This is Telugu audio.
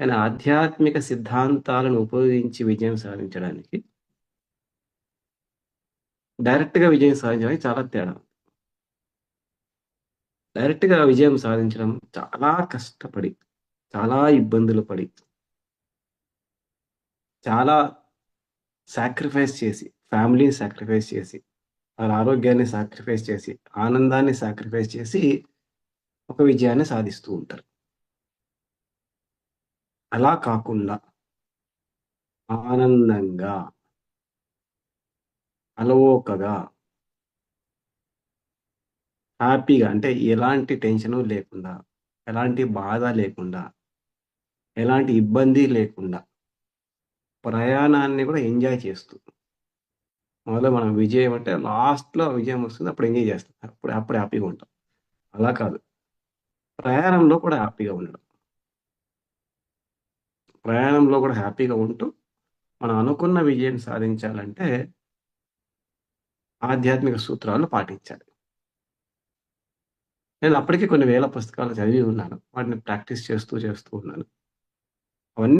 ఆయన ఆధ్యాత్మిక సిద్ధాంతాలను ఉపయోగించి విజయం సాధించడానికి డైరెక్ట్‌గా విజయం సాధించడానికి చాలా తేడా ఉంది. డైరెక్ట్‌గా విజయం సాధించడం చాలా కష్టపడి, చాలా ఇబ్బందులు పడి చాలా సాక్రిఫైస్ చేసి, ఫ్యామిలీని సాక్రిఫైస్ చేసి, వాళ్ళ ఆరోగ్యాన్ని సాక్రిఫైస్ చేసి, ఆనందాన్ని సాక్రిఫైస్ చేసి, ఒక విజయాన్ని సాధిస్తూ ఉంటారు. అలా కాకుండా ఆనందంగా అలవోకగా హ్యాపీగా అంటే ఎలాంటి టెన్షను లేకుండా, ఎలాంటి బాధ లేకుండా, ఎలాంటి ఇబ్బంది లేకుండా ప్రయాణాన్ని కూడా ఎంజాయ్ చేస్తూ మొదలు మనం విజయం అంటే లాస్ట్‌లో విజయం వస్తుంది. అప్పుడు ఎంజాయ్ చేస్తాం. అప్పుడు అప్పుడు హ్యాపీగా ఉంటాం. అలా కాదు. ప్రయాణంలో కూడా హ్యాపీగా ఉండడం. ప్రయాణంలో కూడా హ్యాపీగా ఉంటూ, మనం అనుకున్న విజయం సాధించాలంటే ఆధ్యాత్మిక సూత్రాలు పాటించాలి. నేను అప్పటికే కొన్ని వేల పుస్తకాలు చదివి ఉన్నాను. వాటిని ప్రాక్టీస్ చేస్తూ, చేస్తూ ఉన్నాను.